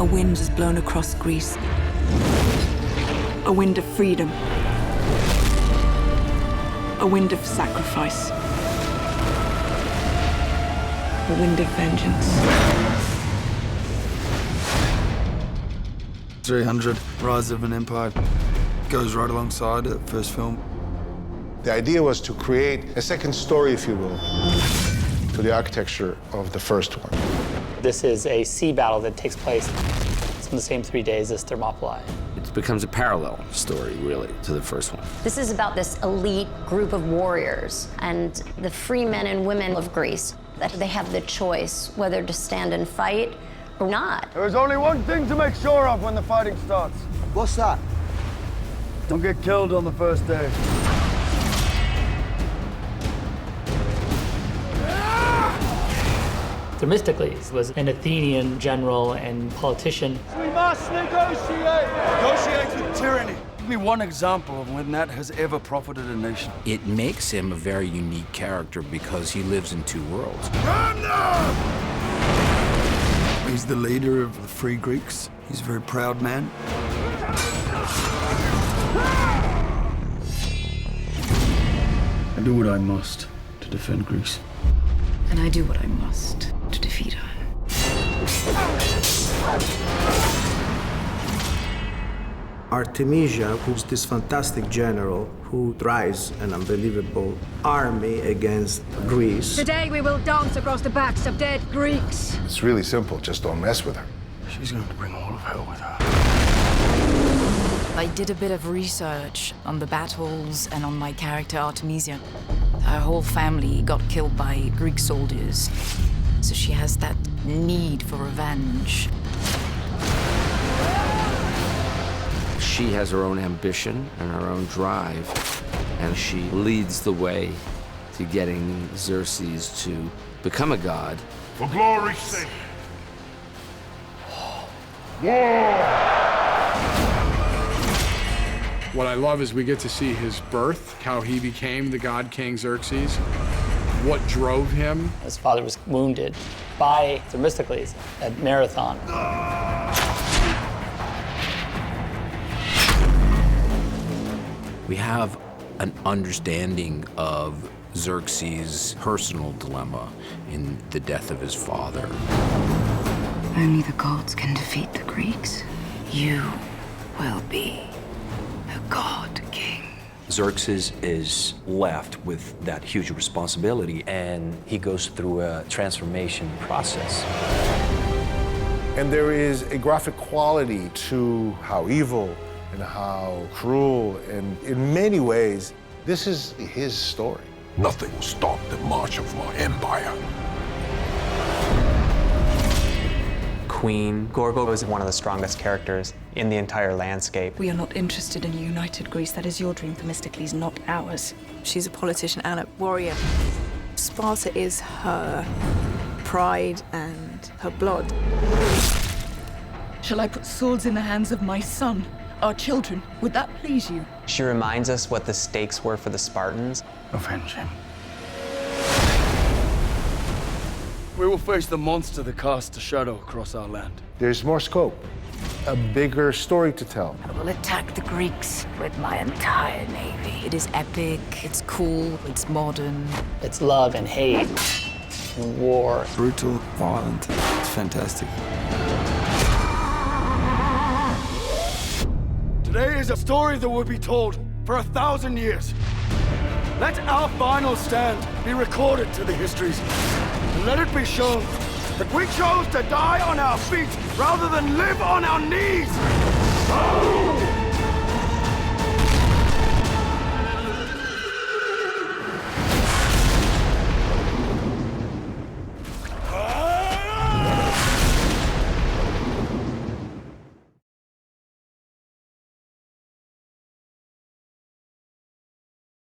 a wind has blown across Greece. A wind of freedom. A wind of sacrifice. A wind of vengeance. 300, Rise of an Empire, goes right alongside the first film. The idea was to create a second story, if you will, to the architecture of the first one. This is a sea battle that takes place in the same three days as Thermopylae. It becomes a parallel story, really, to the first one. This is about this elite group of warriors and the free men and women of Greece. That they have the choice whether to stand and fight or not. There is only one thing to make sure of when the fighting starts. What's that? Don't get killed on the first day. Themistocles was an Athenian general and politician. We must negotiate! Negotiate with tyranny. Give me one example of when that has ever profited a nation. It makes him a very unique character because he lives in two worlds. He's the leader of the Free Greeks. He's a very proud man. I do what I must to defend Greece. And I do what I must to defeat her. Artemisia, who's this fantastic general who drives an unbelievable army against Greece. Today we will dance across the backs of dead Greeks. It's really simple, just don't mess with her. She's going to bring all of hell with her. I did a bit of research on the battles and on my character Artemisia. Her whole family got killed by Greek soldiers, so she has that need for revenge. She has her own ambition and her own drive, and she leads the way to getting Xerxes to become a god. For glory's sake. What I love is we get to see his birth, how he became the god king Xerxes, what drove him. His father was wounded by Themistocles at Marathon. We have an understanding of Xerxes' personal dilemma in the death of his father. Only the gods can defeat the Greeks. You will be a god king. Xerxes is left with that huge responsibility, and he goes through a transformation process. And there is a graphic quality to how evil and how cruel, and in many ways, this is his story. Nothing will stop the march of my empire. Queen Gorgo was one of the strongest characters in the entire landscape. We are not interested in a united Greece. That is your dream, Themistocles, not ours. She's a politician and a warrior. Sparta is her pride and her blood. Shall I put swords in the hands of my son, our children? Would that please you? She reminds us what the stakes were for the Spartans. Avenge him. We will face the monster that casts a shadow across our land. There's more scope, a bigger story to tell. I will attack the Greeks with my entire navy. It is epic, it's cool, it's modern. It's love and hate and war. Brutal, violent, it's fantastic. Today is a story that will be told for a thousand years. Let our final stand be recorded to the histories. And let it be shown that we chose to die on our feet rather than live on our knees.